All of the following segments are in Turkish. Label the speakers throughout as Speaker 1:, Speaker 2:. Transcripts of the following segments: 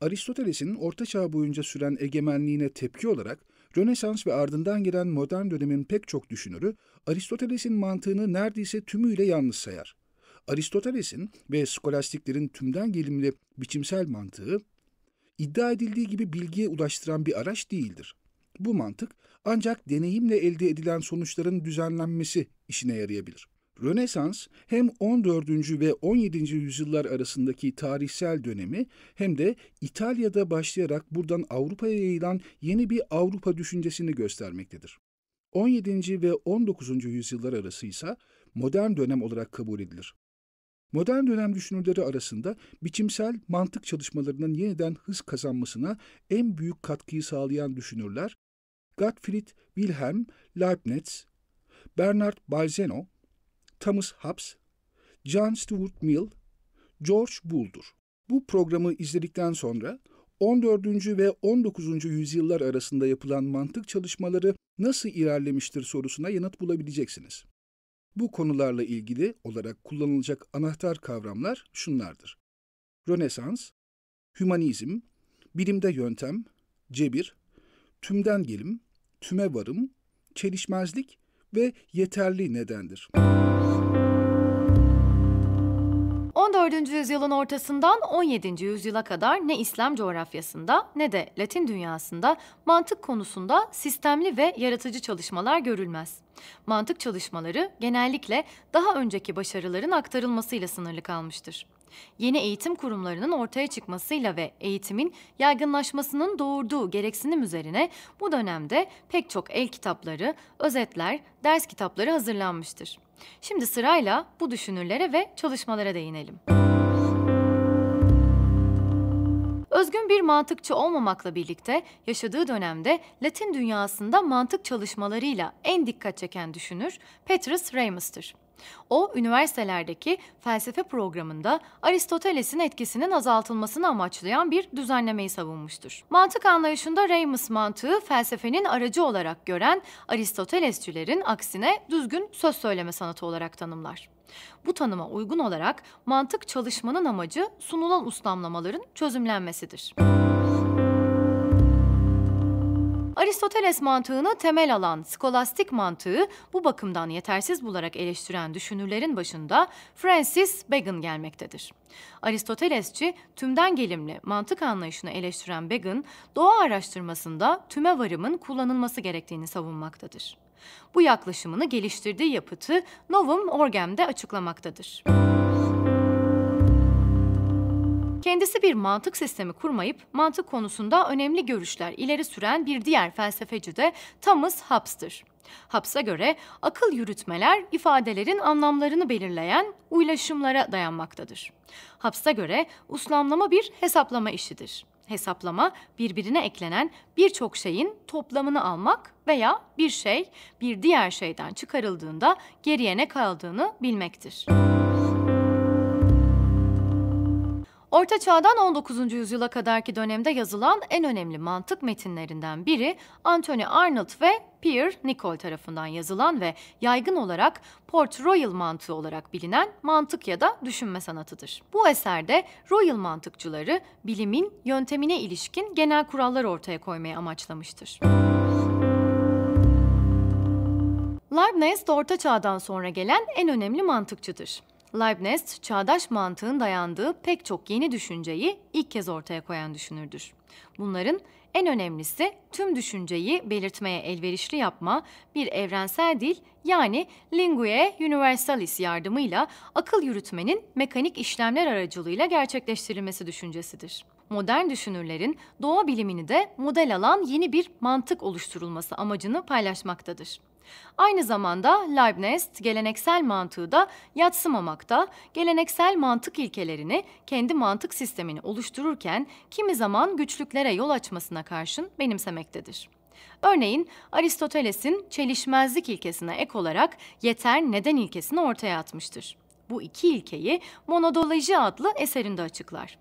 Speaker 1: Aristoteles'in Orta Çağ boyunca süren egemenliğine tepki olarak Rönesans ve ardından gelen modern dönemin pek çok düşünürü Aristoteles'in mantığını neredeyse tümüyle yanlış sayar. Aristoteles'in ve skolastiklerin tümden gelimli biçimsel mantığı iddia edildiği gibi bilgiye ulaştıran bir araç değildir. Bu mantık ancak deneyimle elde edilen sonuçların düzenlenmesi işine yarayabilir. Rönesans hem 14. ve 17. yüzyıllar arasındaki tarihsel dönemi hem de İtalya'da başlayarak buradan Avrupa'ya yayılan yeni bir Avrupa düşüncesini göstermektedir. 17. ve 19. yüzyıllar arası ise modern dönem olarak kabul edilir. Modern dönem düşünürleri arasında biçimsel mantık çalışmalarının yeniden hız kazanmasına en büyük katkıyı sağlayan düşünürler Gottfried Wilhelm Leibniz, Bernard Bolzano, Thomas Hobbes, John Stuart Mill, George Boole'dur. Bu programı izledikten sonra 14. ve 19. yüzyıllar arasında yapılan mantık çalışmaları nasıl ilerlemiştir sorusuna yanıt bulabileceksiniz. Bu konularla ilgili olarak kullanılacak anahtar kavramlar şunlardır. Rönesans, hümanizm, bilimde yöntem, cebir, tümden gelim, tüme varım, çelişmezlik ve yeterli nedendir.
Speaker 2: 14. yüzyılın ortasından 17. yüzyıla kadar ne İslam coğrafyasında ne de Latin dünyasında mantık konusunda sistemli ve yaratıcı çalışmalar görülmez. Mantık çalışmaları genellikle daha önceki başarıların aktarılmasıyla sınırlı kalmıştır. Yeni eğitim kurumlarının ortaya çıkmasıyla ve eğitimin yaygınlaşmasının doğurduğu gereksinim üzerine bu dönemde pek çok el kitapları, özetler, ders kitapları hazırlanmıştır. Şimdi sırayla bu düşünürlere ve çalışmalara değinelim. Özgün bir mantıkçı olmamakla birlikte yaşadığı dönemde Latin dünyasında mantık çalışmalarıyla en dikkat çeken düşünür Petrus Ramus'tur. O, üniversitelerdeki felsefe programında Aristoteles'in etkisinin azaltılmasını amaçlayan bir düzenlemeyi savunmuştur. Mantık anlayışında Ramus mantığı felsefenin aracı olarak gören Aristotelesçilerin aksine düzgün söz söyleme sanatı olarak tanımlar. Bu tanıma uygun olarak mantık çalışmanın amacı sunulan uslamlamaların çözümlenmesidir. Aristoteles mantığını temel alan skolastik mantığı bu bakımdan yetersiz bularak eleştiren düşünürlerin başında Francis Bacon gelmektedir. Aristotelesçi tümden gelimli mantık anlayışını eleştiren Bacon, doğa araştırmasında tüme varımın kullanılması gerektiğini savunmaktadır. Bu yaklaşımını geliştirdiği yapıtı Novum Orgem'de açıklamaktadır. Kendisi bir mantık sistemi kurmayıp mantık konusunda önemli görüşler ileri süren bir diğer felsefeci de Thomas Hobbes'tır. Hobbes'a göre akıl yürütmeler ifadelerin anlamlarını belirleyen uylaşımlara dayanmaktadır. Hobbes'a göre uslamlama bir hesaplama işidir. Hesaplama birbirine eklenen birçok şeyin toplamını almak veya bir şey bir diğer şeyden çıkarıldığında geriye ne kaldığını bilmektir. Orta Çağ'dan 19. yüzyıla kadarki dönemde yazılan en önemli mantık metinlerinden biri Anthony Arnold ve Pierre Nicole tarafından yazılan ve yaygın olarak Port Royal mantığı olarak bilinen mantık ya da düşünme sanatıdır. Bu eserde Royal mantıkçıları bilimin yöntemine ilişkin genel kurallar ortaya koymaya amaçlamıştır. Leibniz Orta Çağ'dan sonra gelen en önemli mantıkçıdır. Leibniz, çağdaş mantığın dayandığı pek çok yeni düşünceyi ilk kez ortaya koyan düşünürdür. Bunların en önemlisi tüm düşünceyi belirtmeye elverişli yapma, bir evrensel dil yani linguae universalis yardımıyla akıl yürütmenin mekanik işlemler aracılığıyla gerçekleştirilmesi düşüncesidir. Modern düşünürlerin doğa bilimini de model alan yeni bir mantık oluşturulması amacını paylaşmaktadır. Aynı zamanda Leibniz geleneksel mantığı da yatsımamakta, geleneksel mantık ilkelerini kendi mantık sistemini oluştururken kimi zaman güçlüklere yol açmasına karşın benimsemektedir. Örneğin Aristoteles'in çelişmezlik ilkesine ek olarak yeter neden ilkesini ortaya atmıştır. Bu iki ilkeyi Monodoloji adlı eserinde açıklar.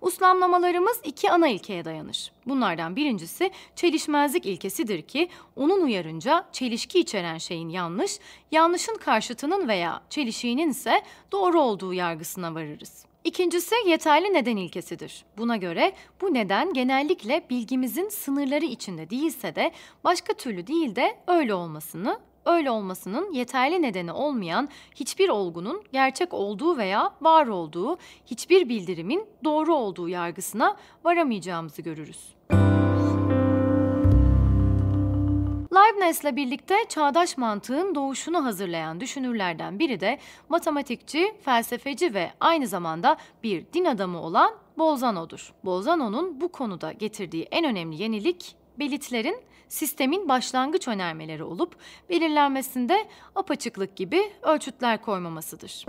Speaker 2: Uslamlamalarımız iki ana ilkeye dayanır. Bunlardan birincisi çelişmezlik ilkesidir ki onun uyarınca çelişki içeren şeyin yanlış, yanlışın karşıtının veya çelişiğinin ise doğru olduğu yargısına varırız. İkincisi yeterli neden ilkesidir. Buna göre bu neden genellikle bilgimizin sınırları içinde değilse de başka türlü değil de öyle olmasını, öyle olmasının yeterli nedeni olmayan hiçbir olgunun gerçek olduğu veya var olduğu, hiçbir bildirimin doğru olduğu yargısına varamayacağımızı görürüz. Leibniz'le birlikte çağdaş mantığın doğuşunu hazırlayan düşünürlerden biri de matematikçi, felsefeci ve aynı zamanda bir din adamı olan Bolzano'dur. Bolzano'nun bu konuda getirdiği en önemli yenilik belitlerin sistemin başlangıç önermeleri olup belirlenmesinde apaçıklık gibi ölçütler koymamasıdır.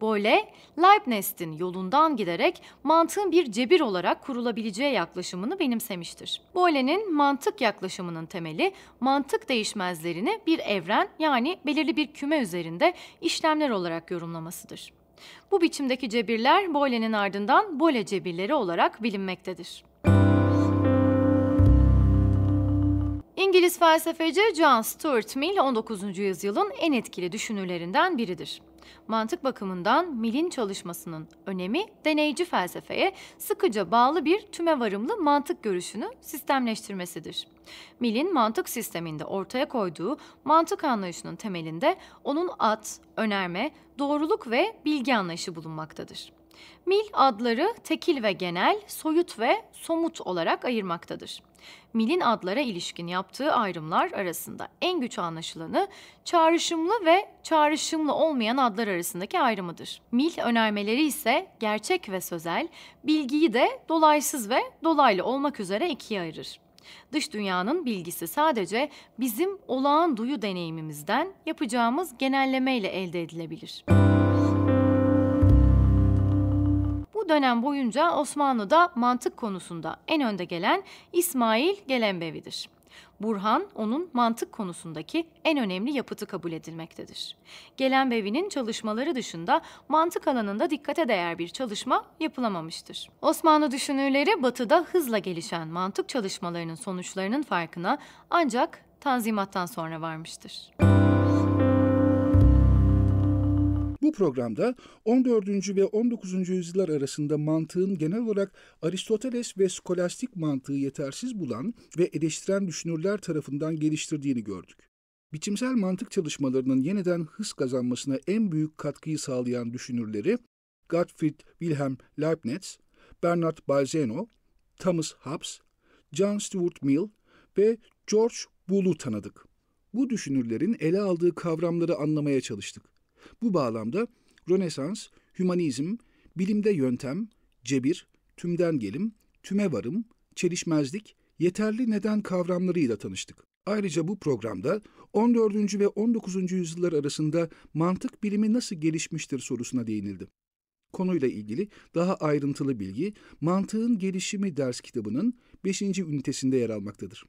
Speaker 2: Boyle, Leibniz'in yolundan giderek mantığın bir cebir olarak kurulabileceği yaklaşımını benimsemiştir. Boyle'nin mantık yaklaşımının temeli mantık değişmezlerini bir evren yani belirli bir küme üzerinde işlemler olarak yorumlamasıdır. Bu biçimdeki cebirler Boyle'nin ardından Boyle cebirleri olarak bilinmektedir. İngiliz felsefeci John Stuart Mill 19. yüzyılın en etkili düşünürlerinden biridir. Mantık bakımından Mill'in çalışmasının önemi deneyci felsefeye sıkıca bağlı bir tüme varımlı mantık görüşünü sistemleştirmesidir. Mill'in mantık sisteminde ortaya koyduğu mantık anlayışının temelinde onun at, önerme, doğruluk ve bilgi anlayışı bulunmaktadır. Mill adları tekil ve genel, soyut ve somut olarak ayırmaktadır. Mill'in adlara ilişkin yaptığı ayrımlar arasında en güç anlaşılanı çağrışımlı ve çağrışımlı olmayan adlar arasındaki ayrımıdır. Mill önermeleri ise gerçek ve sözel, bilgiyi de dolaysız ve dolaylı olmak üzere ikiye ayırır. Dış dünyanın bilgisi sadece bizim olağan duyu deneyimimizden yapacağımız genellemeyle elde edilebilir. Bu dönem boyunca Osmanlı'da mantık konusunda en önde gelen İsmail Gelenbevi'dir. Burhan onun mantık konusundaki en önemli yapıtı kabul edilmektedir. Gelenbevi'nin çalışmaları dışında mantık alanında dikkate değer bir çalışma yapılamamıştır. Osmanlı düşünürleri batıda hızla gelişen mantık çalışmalarının sonuçlarının farkına ancak Tanzimat'tan sonra varmıştır.
Speaker 1: Bu programda 14. ve 19. yüzyıllar arasında mantığın genel olarak Aristoteles ve skolastik mantığı yetersiz bulan ve eleştiren düşünürler tarafından geliştirdiğini gördük. Biçimsel mantık çalışmalarının yeniden hız kazanmasına en büyük katkıyı sağlayan düşünürleri Gottfried Wilhelm Leibniz, Bernard Bolzano, Thomas Hobbes, John Stuart Mill ve George Boole'u tanıdık. Bu düşünürlerin ele aldığı kavramları anlamaya çalıştık. Bu bağlamda Rönesans, hümanizm, bilimde yöntem, cebir, tümden gelim, tüme varım, çelişmezlik, yeterli neden kavramlarıyla tanıştık. Ayrıca bu programda 14. ve 19. yüzyıllar arasında mantık bilimi nasıl gelişmiştir sorusuna değinildi. Konuyla ilgili daha ayrıntılı bilgi Mantığın Gelişimi ders kitabının 5. ünitesinde yer almaktadır.